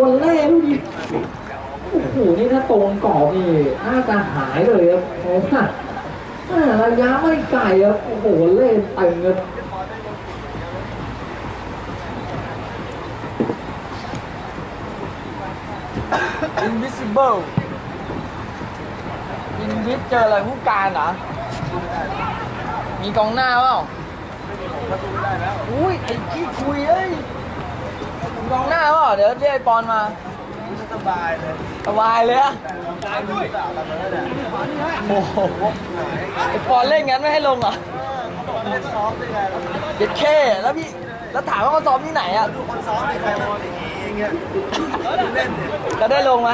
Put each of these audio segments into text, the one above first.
วันแรกลูกนี้โอ้โหนี่ถ้าตรงกรอบนี่น่าจะหายเลยครับเพราะว่าอ่าระยะไม่ไกลครับโอ้โหเล่นเต็มครับอินวิสิเบิลอินวิสเจออะไรผู้การเหรอ มีกองหน้าเปล่าอุ้ย ไอ้ขี้คุยเอ้ยมี กองหน้าเปล่าเดี๋ยวเรียกไอ้ปอนมา สบายเลยสบายเลยอะโอ้โหไอ้ปอนเล่นงั้นไม่ให้ลงเหรอเล่นซ้อมได้ไงแล้วเด็ดเคแล้วพี่แล้วถามว่าเขาซ้อมที่ไหนอะดูคนซ้อมในใครมองอย่างนี้อย่างเงี้ยเล่นเนี่ยจะได้ลงไหม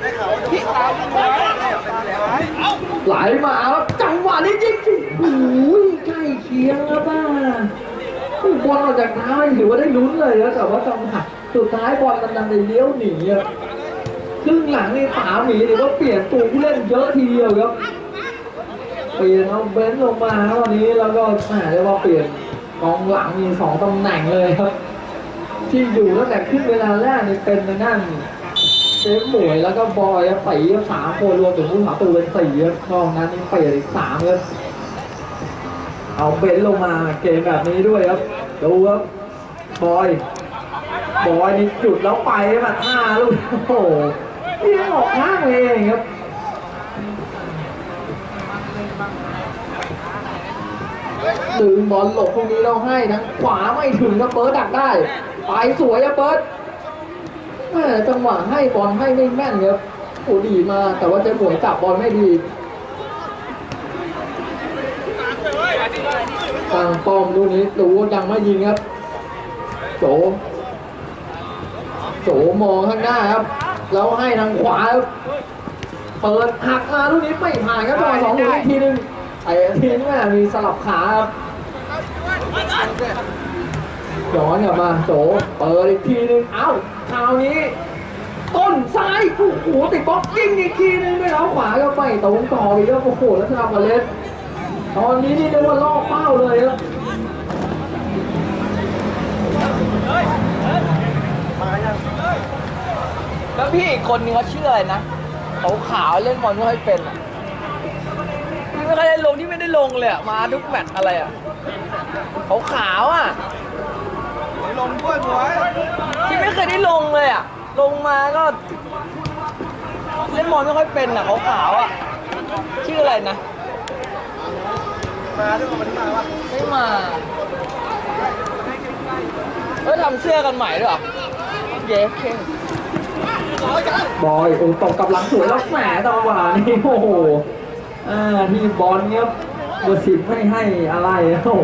ได้ข่าวว่าพี่ตามหัวเนี่ยเป็นแล้วไหลมาแล้วจังหวะนี้ยิงโอ้โหใกล้เคียงแล้วบ้าโอ้ บอลออกจากเท้าถือว่าได้ลุ้นเลยแล้วแต่ว่าจังหวะสุดท้ายบอลกำลังไปเลี้ยวหนีอะครึ่งหลังนี่ป๋าหมีถือว่าเปลี่ยนตัวผู้เล่นเยอะทีเดียวครับ เปลี่ยนเอาเบนซ์ลงมาครับวันนี้แล้วก็แหมเรียกว่าเปลี่ยนกองหลังมีสองตำแหน่งเลยครับ ที่อยู่ตั้งแต่ครึ่งเวลาแรกนี่เป็นทางด้านเซฟหมวยแล้วก็บอยสีสามคนรวมถึงผู้สาประตูเป็นสี่ครับนอกนั้นนี่เปลี่ยนอีกสามครับเอาเบนซ์ลงมาเกมแบบนี้ด้วยครับ ดูครับบอย บอยนี่จุดแล้วไปมาท่าลูก โอ้โหนี่ออกข้างเองครับดึงบอลหลบพวกนี้เราให้ทั้งขวาไม่ถึงนะเบิร์ดดักได้ ไปสวยอะเบิร์ดจังหวะให้บอลให้ไม่แม่นครับโอ้ดีมากแต่ว่าเจะหมวยจับบอลไม่ดี ทางป้อมลูกนี้ดูว่ายังไม่ยิงครับโจโจมองข้างหน้าครับ แล้วให้ทางขวาครับเปิดหักมาลูกนี้ไม่ผ่านครับบอลสองลูกอีกทีหนึงไอ้ทีนี้แม่มีสลับขาครับย้อนกลับมาโจเปิดอีกทีหนึงเอ้าคราวนี้ ต้นซ้ายโอ้โหติดบล็อกยิงอีกทีหนึงด้วยเท้าขวาก็ไปตรงต่ออีกแล้วโอ้โหแล้วสลับมาเล่น ตอนนี้นี่เรียกว่าล่อเป้าเลยครับมายังแล้วพี่อีกคนนึงเขาชื่ออะไรนะขาวขาวๆเล่นบอลไม่ค่อยเป็นอะที่ไม่ค่อยได้ลงที่ไม่ได้ลงเลยอะมาทุกแมตช์อะไรอะขาวขาวๆอะลงด้วยหมวยที่ไม่เคยได้ลงเลยอะลงมาก็ เล่นบอลไม่ค่อยเป็นอะขาวขาวๆอะชื่ออะไรนะ มาด้วยวันนี้มาวะไม่มาเอ้ยทำเสื้อกันใหม่ด้วยเหรอเย้เข่งบอยโอ้ตกกับหลังสวยแล้วแหมจังหวะนี้โอ้โหอ่าที่บอลเนี้ยเบอร์สิบไม่ให้อะไรโอ้โห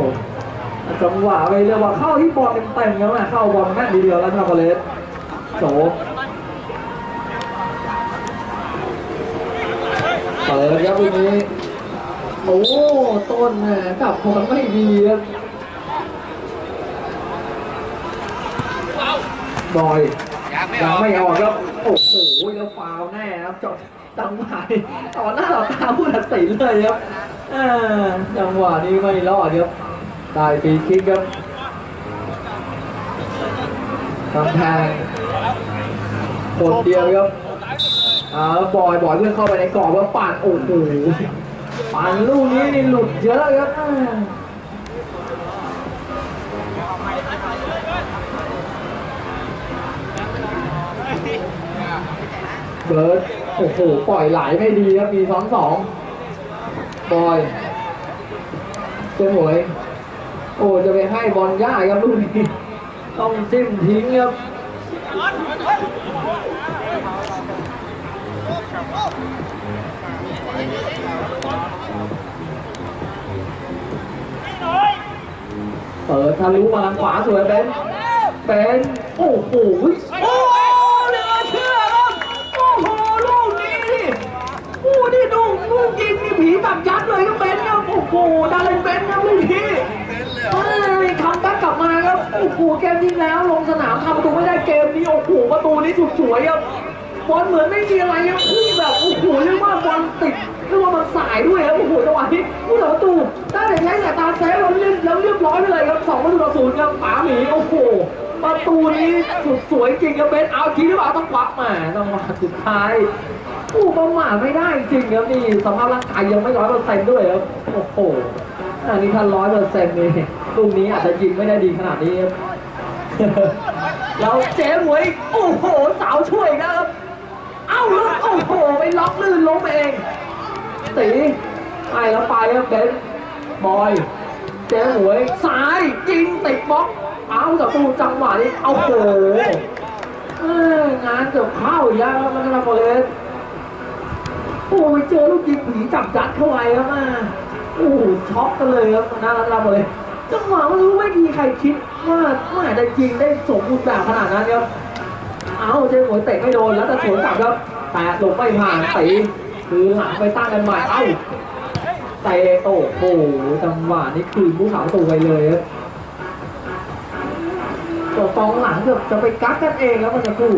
จังหวะไปเรียกว่าเข้าที่บอลเต็มๆแล้วนะเข้าบอลแม่นดีเดียวแล้วทำบอลเลสโจเปิดครับลูกนี้โอ้ต้นแหมกลับบอลไม่ดีครับบอยยังไม่ออกครับโอ้โหแล้วฟาวล์แน่ครับจบจังหวะนี้ต่อหน้าต่อตาผู้ตัดสินเลยครับอ่าจังหวะนี้ไม่รอดครับได้ฟรีคิกครับกำแพงคนเดียวครับอ่าบอยบอยเพื่อนเข้าไปในกรอบแล้วปั่นโอ้โห ปั่นลูกนี้นี่หลุดเยอะครับเบิร์ดโอ้โหปล่อยไหลไม่ดีครับมีซ้อนสองบอยเจ้าหมวยโอ้จะไปให้บอลยากครับลูกนี้ต้องจิ้มทิ้งครับ เปิดทะลุมาทางขวาสวยเป็นเป็นโอ้โหโอ้เหลือเชื่อครับโอ้โหลูกนี้นี่โอ้นี่ดูลูกยิงนี่ผีตับยัดเลยครับเบนครับโอ้โหดาเลนเบนครับลูกนี้เอ้ยคัมแบ็กกลับมาครับโอ้โหเกมที่แล้วลงสนามทำประตูไม่ได้เกมนี้โอ้โหประตูนี้สุดสวยครับบอลเหมือนไม่มีอะไรครับพุ่งแบบโอ้โห ประตูนี้สุดสวยจริงครับเบนเอาทีหรือเปล่าต้องควักมาจังหวะสุดท้ายโอ้ประมาทไม่ได้จริงครับนี่สภาพร่างกายยังไม่ร้อยเปอร์เซ็นต์ด้วยครับโอ้โหอันนี้ถ้าร้อยเปอร์เซ็นต์นี่ลูกนี้อาจจะยิงไม่ได้ดีขนาดนี้ครับแล้วเจ๊หวยโอ้โหสาวช่วยนะครับเอ้าแล้วโอ้โหไปล็อกลื่นล้มเองตีไปแล้วไปครับเบนบอยเจ๊หวยซ้ายยิงติดบล็อก เอาแต่ตูจังหวะนี้เอาโหเอ้ยงานเกือบเข้าอีกแล้วครับแล้วก็นาโปเลสโอ้ยเจอลูกยิงผีจับยัดเข้าไปครับมาโอ้โหช็อกกันเลยครับทางด้านนาโปเลสจังหวะไม่รู้ไม่มีใครคิดว่าว่าจะยิงได้สมบูรณ์แบบขนาดนั้นครับเอาเจ๊หมวยเตะไม่โดนแล้วจะสวนกลับครับแต่หลบไม่ผ่านตีคือหลังไปตั้งกันใหม่เอ้าเตะโอ้โหจังหวะนี้คืนผู้สาวตัวไปเลยครับ ตัวกองหลังเกือบจะไปกักกันเองแล้วมันจะคู่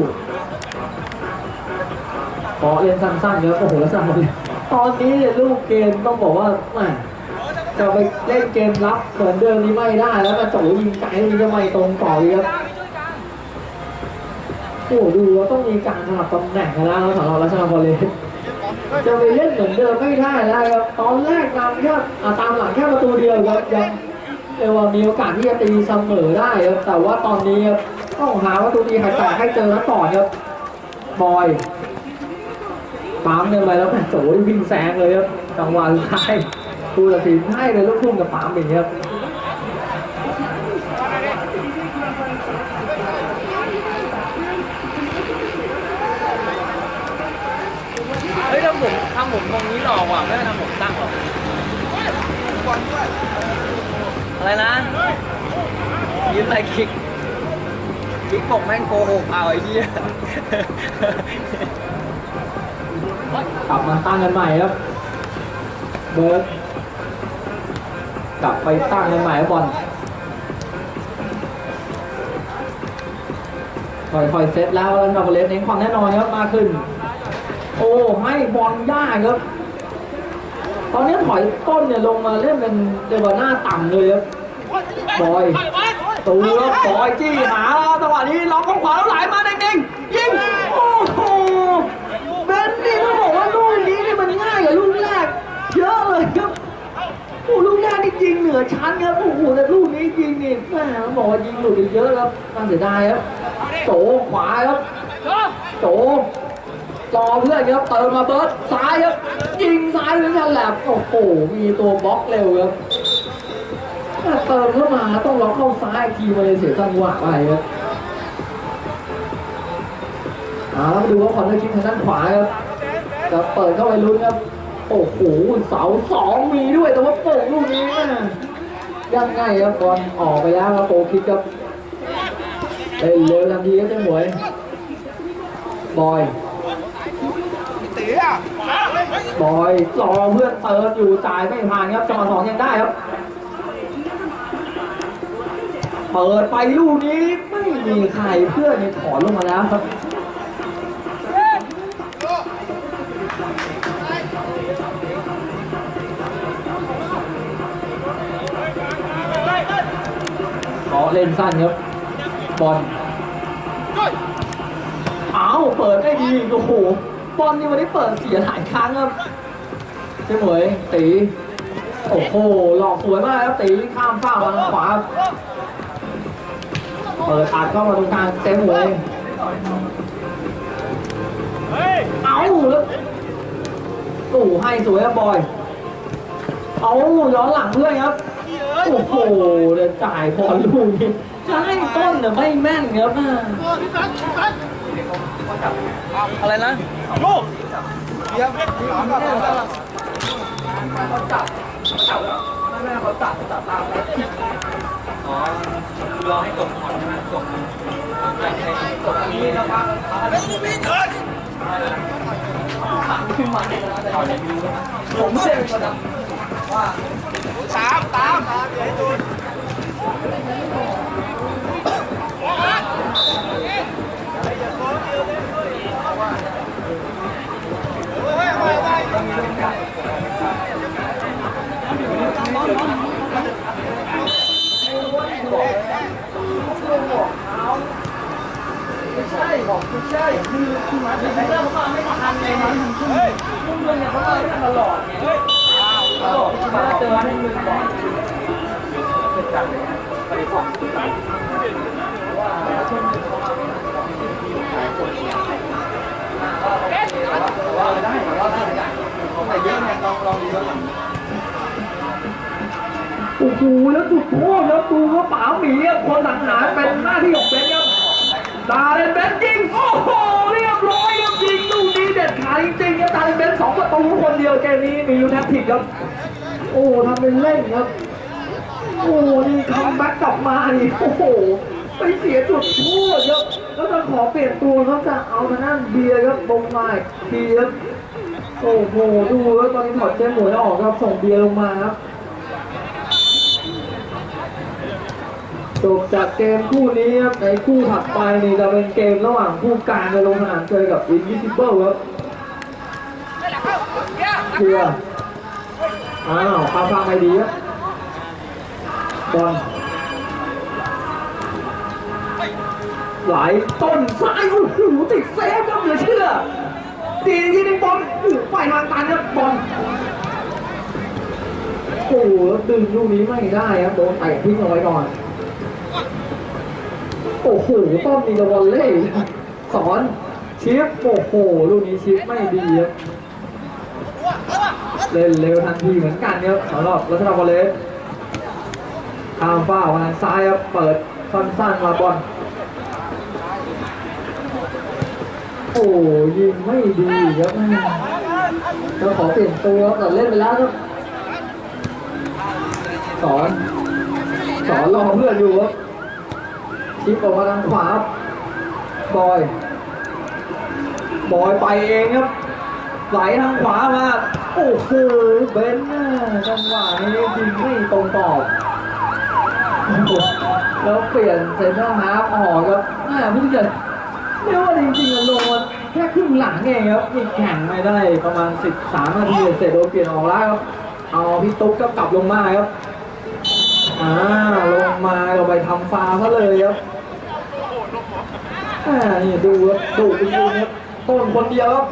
พอเล่นสั้นๆครับโอ้โหแล้วสั้นเลยตอนนี้เนี่ยลูกเกมต้องบอกว่าแหมจะไปเล่นเกมรับเหมือนเดิมนี้ไม่ได้ แล้วกระโจยิงไกลนี่จะไม่ตรงต่อเลยครับโอ้โหดูว่าต้องมีการสลับตำแหน่งกันแล้วสำหรับรัชนาบอลเลยจะไปเล่นเหมือนเดิมไม่ได้แล้วครับตอนแรกนำแค่ตามหลังแค่ประตูเดียวครับยัง เรียกว่ามีโอกาสที่จะตีเสมอได้ครับแต่ว่าตอนนี้ครับต้องหาประตูตีไข่แตกให้เจอแล้วก่อนครับบอยปั๊มเงินไปแล้วแม่โจ้วิ่งแซงเลยครับจังหวะสุดท้ายผู้ตัดสินให้เลยลูกทุ่งกับปั๊มอย่างเงี้ยครับเฮ้ยถ้าผมทำผมตรงนี้หลอกว่ะไม่ได้ทำผมตั้งหรอก อะไรนะยิ้มอะไรคิกคิกบอกแม่งโกหกเอาไอ้เหี้ยกลับมาตั้งกันใหม่ครับ เบิร์ดกลับไปตั้งกันใหม่ครับบอลค่อยๆเซตแล้วแล้วมาเลสเน้นความแน่นอนครับมากขึ้น โอ้ให้บอลยากครับ ตอนนี้ถอยต้นเนี่ยลงมาเล่นเป็นเดวาน่าต่ำเลยครับบอยตัวบอยจี้หาจังหวะนี้ล็อกข้างขวาแล้วไหลมาเด้งๆยิงโอ้โหเบนนี่ต้องบอกว่าลูกนี้นี่มันง่ายกว่าลูกแรก เยอะเลยครับโอ้ลูกแรกนี่ยิงเหนือชั้นครับโอ้โหแต่ลูกนี้ยิงนี่แม่บอกว่ายิงหลุดไปเยอะครับน่าเสียดายครับโจขวาครับโจ รอเพื่อนครับเติมมาเบิร์ดซ้ายครับยิงซ้ายเหมือนกันแหละโอ้โหมีตัวบล็อกเร็วครับเติมเข้ามาต้องล็อกเข้าซ้ายกทีมาเลยเสียจังหวะไปครับเอาแล้วดูว่าคอนเนอร์คิกทางด้านขวาครับจะเปิดเข้าไปลุ้นครับโอ้โหเสาสองมีด้วยแต่ว่าโป่งลูกนี้นะยังไงครับบอลออกไปแล้วครับโปคิกครับเล่นเร็วทันทีครับเจ้าหมวยบอย บอยรอเพื่อนเติมอยู่จ่ายไม่ผ่านครับจังหวะสองยังได้ครับ เปิดไปลูกนี้ไม่มีใครเพื่อนเนี่ยถอนลงมาแล้วครับขอเล่นสั้นครับบอลอ้าวเปิดได้ดี โอ้โห บอลนี่วันนี้เปิดเสียหลายครั้งครับเจ๊หมวยตีโอ้โหหลอกสวยมากครับตีข้ามฟ้ามาทางขวาเปิดอัดเข้ามาตรงกลางเจ๊หมวยเอาแล้วโอ้ให้สวยครับบอยเอาย้อนหลังเพื่อนครับโอ้โหเดินจ่ายพอลูกนี้จะให้ต้นเนี่ยไม่แม่นครับ อะไรนะลูกเดี๋ยวขวาก่อนขวาก่เขาจับจับไม่ไม่เขาจับจับตามอ๋อรอให้กก่อนใช่ไหมกดกนี้แล้วก็ขึ้นมาเนี่ยนะแต่เราไม่รู้นะผมไม่ได้นคนนะว่าตามตามตามอย่าให้โดนเฮ้ยไปไป ใช่คือคือมาถึงเริ่มมาไม่ทันเลยมันครึ่งครึ่งเดือนเนี่ยเขาเลยตลอดไงตลอดมาเจอให้มือก่อนเป็นจัดเลยไปสองว่าช่วงนี้เขามาไม่ทันหลายคนว่าได้แต่ว่าได้เขาไปเยอะไงลองลองดูแล้วโอ้โหแล้วจุดโทษแล้วดูว่าป๋าหมีคนสังหารเป็นหน้าที่ของเบนครับ ดาเลนเบนยิงโอ้โหเรียบร้อยครับยิงลูกนี้เด็ดขาดจริงๆครับดาเลนเบนสองประตูคนเดียวเกมนี้มียูแนทติกครับโอ้ทำเป็นเล่นครับโอ้นี่คัมแบ็กกลับมานี่โอ้โหไปเสียจุดโทษครับแล้วจะขอเปลี่ยนตัวเขาจะเอาทางด้านเบียร์ครับลงมาอีกทีครับโอ้โหดูแล้วตอนนี้ถอดเชนหมวยออกครับส่งเบียร์ลงมาครับ จบจากเกมคู่นี้ครับในคู่ถัดไปนี่จะเป็นเกมระหว่างคู่กางจะลงสนามเจอกับ Invisible ครับเชียร์อ้าวข้ามฟังไม่ดีครับบอลไหลต้นซ้ายโอ้โหติดเซฟครับเหลือเชื่อดีที่ได้บอลโอ้ไปทางตันครับบอลโอ้โหแล้วดึงลูกนี้ไม่ได้ครับโดนเตะทิ้งเอาไว้ก่อน โอ้โหต้อมมีกระวอลเล่สอนชิปโอ้โหลูกนี้ชิปไม่ดีครับเล่นเร็วทันทีเหมือนกันครับสำหรับรัชดาบอลเลสข้ามฟ้าทางซ้ายครับเปิดสั้นๆมาบอลโอ้ยิงไม่ดีครับแม่เราขอเปลี่ยนตัวแต่เล่นไปแล้วครับสอนสอนรอเพื่อนอยู่ครับ ชิปออกมาทางขวาครับบอย บอยไปเองครับ ไหลทางขวามา โอ้โห เบนน่จังหวะนี้ยิงไม่ตรงตอบโอ้โหแล้วเปลี่ยนเซนเตอร์ฮาร์ฟออกครับแม่ผู้เล่นเรียกว่าจริงๆอะลงมันแค่ครึ่งหลังเองครับยิงแข่งไม่ได้ประมาณ 13 นาทีเสร็จโดนเปลี่ยนออกแล้วครับ เอาพี่ตุ๊กก็กลับลงมาครับ อ่า ลงมาเราไปทำฟาวซะเลยครับ อ่านี่ดูครับดูจริงๆครับต้นคนเดียวครับ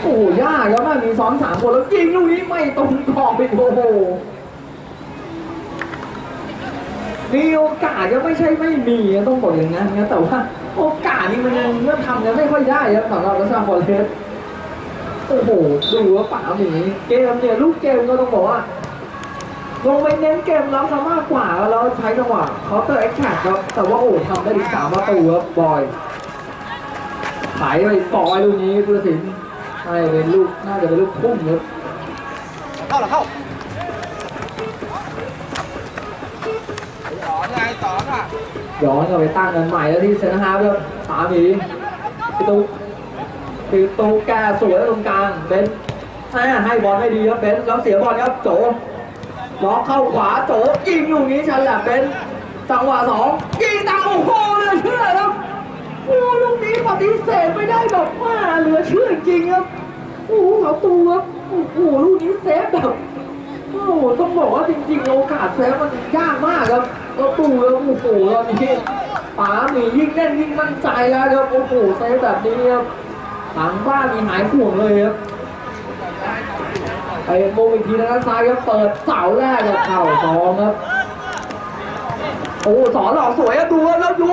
โอ้โหยากครับแม่มีซ้อนสามคนแล้วยิงลูกนี้ไม่ตรงกรอบอีกโอ้โหมีโอกาสก็ไม่ใช่ไม่มีต้องบอกอย่างนั้นนะแต่ว่าโอกาสนี่มันยังเริ่มทำกันไม่ค่อยได้ครับสำหรับรัชดาฟอร์เรสโอ้โหดูว่าป่าหมีเกมเนี่ยลูกเกมก็ต้องบอกว่า ลงไปเน้นเกมรับซะมากกว่าแล้วใช้จังหวะเคาน์เตอร์แอคแท็กครับ แต่ว่าโอ้ทำได้ถึงสามประตูครับบอยขายไปต่อยลูกนี้พุทธศิลป์ใช่เป็นลูกน่าจะเป็นลูกพุ่งครับเข้าหรอเข้าสอนไงสอนอะย้อนกลับไปตั้งกันใหม่แล้วที่เซนต์ฮาร์ฟครับสามหมีพี่ตุ๊กพี่ตุ๊กแกสวยตรงกลางเบนซ์อ่าให้บอลไม่ดีครับเบนซ์แล้วเสียบอลครับโจ ล็อกเข้าขวาโจยิงลูกนี้ฉันแหลับเป็นจังหวะสองยิงตามโอ้โหเหลือเชื่อครับโอ้ลูกนี้ปฏิเสธไม่ได้แบบว่าเหลือเชื่อจริงครับโอ้โหเขาตูครับโอ้โหลูกนี้เซฟแบบโอ้โหต้องบอกว่าจริงๆโอกาสเซฟมันยากมากครับเราตูแล้วโอ้โหตอนนี้ป๋าหนียิ่งเล่นยิ่งมั่นใจแล้วครับโอ้โหเซฟแบบนี้ครับหลังบ้านมีหายห่วงเลยครับ ไปโมงอีกทีนะด้านซ้ายครับเปิดเสาแรกกับเข่าสองครับโอ้สอนหลอกสวยอะดูแล้วดู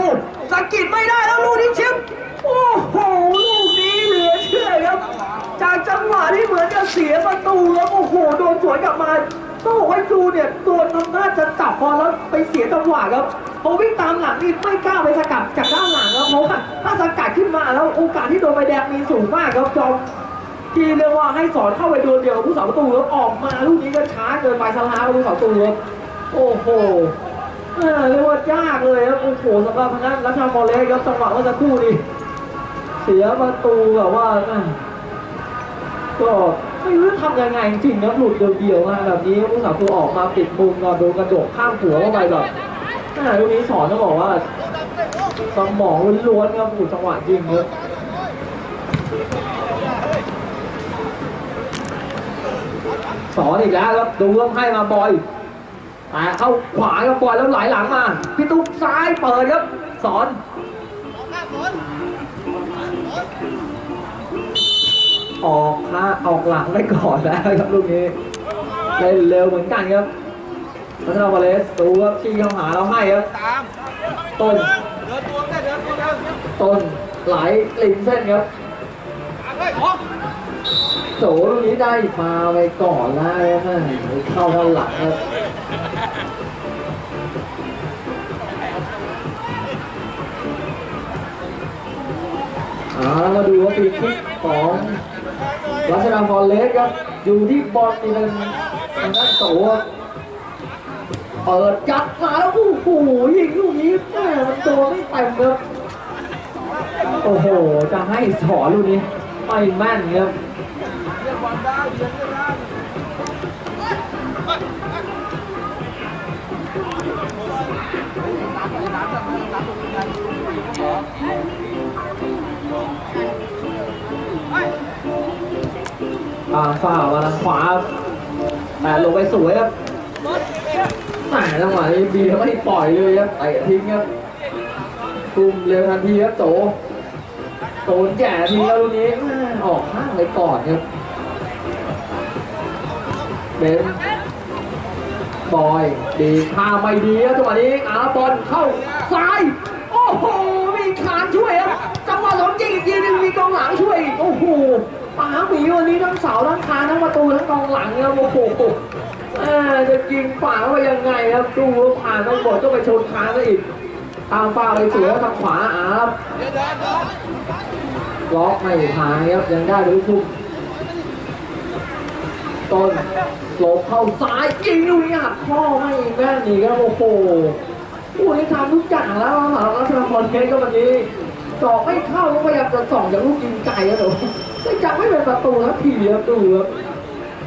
สกิดไม่ได้แล้วลูกนี้ชิปโอ้โหลูกนี้เหลือเชื่อครับ จากจังหวะที่เหมือนจะเสียประตูแล้วโอ้โหโดนสวนกลับมาต้องบอกว่าดูเนี่ยโดนทำท่าจะจับบอลแล้วไปเสียจังหวะครับพอวิ่งตามหลังนี่ไม่กล้าไปสกัดจากด้านหลังครับเพราะว่าถ้าสกัดขึ้นมาแล้วโอกาสที่โดนใบแดงมีสูงมากครับจอม ที่เรียกว่าให้สอนเข้าไปโดนเดียวกับผู้สาประตูแล้วออกมาลูกนี้ก็ช้าเกินไปสลากับผู้สาประตูครับโอ้โหเออเรียกว่ายากเลยครับโอ้โหสำหรับทางด้านรัชาฟอร์เรสครับจังหวะเมื่อสักครู่นี้เสียประตูแบบว่าก็ไม่รู้จะทำยังไงจริงๆครับหลุดเดียวๆมาแบบนี้ผู้สาประตูออกมาปิดมุมก่อนโดนกระโดดข้ามหัวเข้าไปแบบแม่ลูกนี้สอนต้องบอกว่าสมองล้วนๆครับผู้จังหวะยิงครับ สอนอีกแล้วครับดูเริ่มให้มาบอยแต่เข้าขวาครับบอลแล้วไหลหลังมาพี่ตุ๊กซ้ายเปิดครับสอนออกข้าออกหลังไปก่อนแล้วครับลูกนี้เล่นเร็วเหมือนกันครับพัฒนาบาเลสดูครับชี้เข้าหาเราให้ครับตามต้นเดินตัวได้เดินตัวเดินต้นไหลกลิ่นเส้นครับตามไปขอ โจลูกนี้ได้ฟาไปก่อนแล้วนะเข้าด้านหลังครับอาแล้วมาดูว่าปีคิกของรัชดาฟอลเลสครับ อยู่ที่บอลนี่เป็นทางด้านโตเปิดยัดมาแล้วโอ้โหยิงลูกนี้แม่มันตัวไม่เต็มครับ โอ้โห จะให้สอนลูกนี้ไม่แม่นครับ อ่าฝ่ามาทางขวาครับแต่ลงไปสวยครับแหมจังหวะนี้บีไม่ปล่อยเลยครับเตะทิ้งครับกลุ่มเร็วทันทีครับโจโตนแก่ทีแล้วลูกนี้ออกข้างไปก่อนครับเบนบอย ดีท่าไม่ดีครับจังหวะนี้อาบอลเข้าซ้าย โอ้โห มีคานช่วยครับจังหวะสองจริงอีกทีหนึงมีกองหลังช่วยอีกโอ้โหีวันนี้ทั้งเสาทั้งคานทั้งประตูทั้งกองหลังครับโอ้โหจะยิงฝ่าเข้าไปยังไงครับดูว่าผ่านต้องบดก็ไปชนคานซะอีกตามฝ่าไปสวยทางขวาอาครับล็อกไม่หายครับยังได้ลูกทุ่มต้นหลบเข้าซ้ายยิงลูกนี้หักข้อไม่แม่นอีกครับโอ้โหโอ้ยทำทุกอย่างแล้วสำหรับรัชนพรเทสก็วันนี้ จาะไม่เข้าก็พยายามจะส่องจากลูกยิงไกลแต่ว่าไม่จับไม่เป็นประตูครับทีครับดูครับ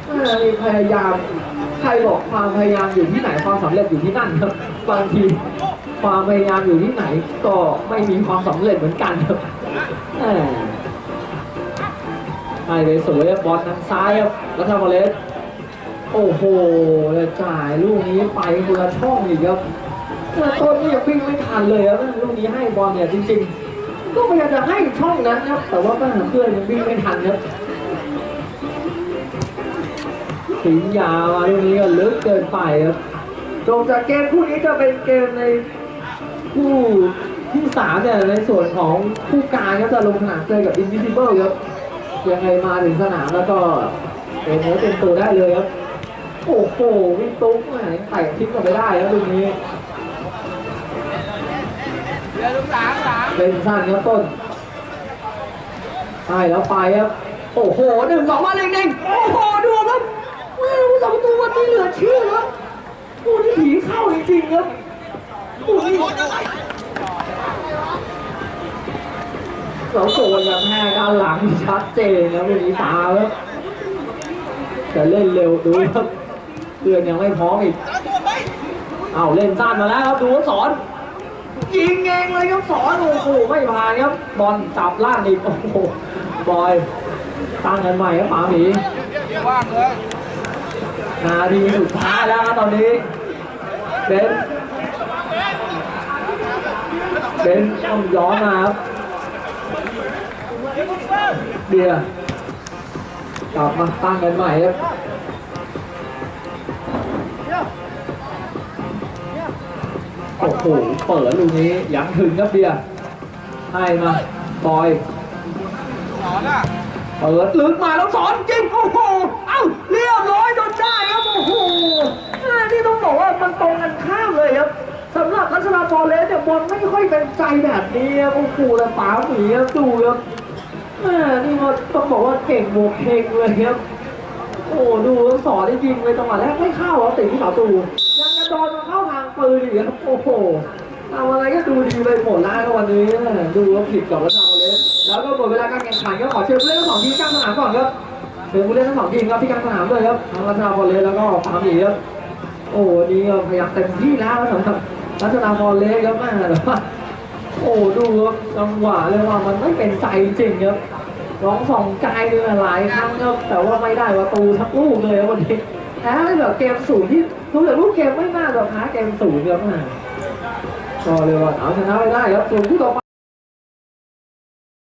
แม่นี่พยายามใครบอกความพยายามอยู่ที่ไหนความสำเร็จอยู่ที่นั่นครับบางทีความพยายามอยู่ที่ไหนก็ไม่มีความสำเร็จเหมือนกันครับแหม่ให้ไปสวยบอลทางซ้ายครับแล้วทำบอลเลสโอ้โหแล้วจ่ายลูกนี้ไปคนละช่องอีกครับต่ต้นนี่ยังวิ่งไม่ทันเลยครับลูกนี้ให้บอลเนี่ยจริงๆ ก็พยายามจะให้ช่องนั้นครับ แต่ว่าเพื่อนยังวิ่งไม่ทันครับสิงยาวมาลูกนี้ก็ลึกเกินไปครับจงจากเกมคู่นี้จะเป็นเกมในคู่ที่สามเนี่ยในส่วนของผู้การก็จะลงสนามเจอกับ Invisible ครับยังไงมาถึงสนามแล้วก็เป็นเนื้อเป็นตัวได้เลยครับ โอ้โหวิ่งตุ๊กแหมไต่ทิ้งออกไปได้ครับตรงนี้ เดินลูกสามสามเป็นสั้นครับต้นใช่แล้วไปครับ โอ้โหหนึ่งสองมาเล็งๆโอ้โหดูครับแม่ผู้สองตัววันนี้เหลือเชื่อครับผู้นี้ผีเข้าจริงๆครับผู้นี้เราโกนกับแม่ด้านหลังชัดเจนนะวันนี้ตาครับจะเล่นเร็วดูครับเพื่อนยังไม่พร้อมอีก เอาเล่นสั้นมาแล้วครับดูว่าสอน ยิงเองเลยครับสอนโอ้โหไม่ผ่านครับบอลจับล่างอีกโอ้โหบอยตั้งกันใหม่ครับป๋าหมีว่างเลยนาทีสุดท้ายแล้วครับตอนนี้เบนเบนต้องย้อนมาครับเบียร์กลับมาตั้งกันใหม่ครับ โอ้โห เปิดลูกนี้ยังถึงครับเบียร์ให้มาบอยสอนอะเปิดลึกมาแล้วสอนจริงโอ้โห เอ้าเรียบร้อยจนได้ครับโอ้โหนี่ต้องบอกว่ามันตรงกันข้ามเลยครับสำหรับลักษณะฟอร์เรสเนี่ยบอลไม่ค่อยเป็นใจแบบนี้ครับโอ้โหแต่ป๋าหมีครับดูครับแม่นี่มันต้องบอกว่าเก่งบวกเฮงเลยครับ โอ้ดูสอนได้ยิงเลยจังหวะแรกไม่เข้าครับติดที่เสาตู ยังกระโดดมาเข้าทางปืนอีกครับโอ้โหทำอะไรก็ดูดีไปหมดแล้ววันนี้ ดูว่าผิดกับลักษณะฟอร์เรสแล้วก็หมดเวลาการแข่งขันก็ขอเชิญผู้เล่นทั้งสองทีมกลางสนามก่อนครับเป็นผู้เล่นทั้งสองทีมครับที่กลางสนามเลยครับทั้งรัชนาบอลเลสแล้วก็ฟาร์มีครับโอ้วันนี้ก็พยายามเต็มที่แล้วสำหรับรัชนาบอลเลสครับแม่แต่ว่าโอ้ดูครับจังหวะเลยว่ามันไม่เป็นใจจริงครับร้องสองใจเลยหลายครั้งครับแต่ว่าไม่ได้ประตูทักลูกเลยครั บวันนี้พ้แบบเกมสูงที่รู้แต่ลูกเกมไม่มากหรอกนะเกมศูนย์ครับอ่าก็เลยว่าเอาชนะไปได้ครับส่วนคู่ต่อไป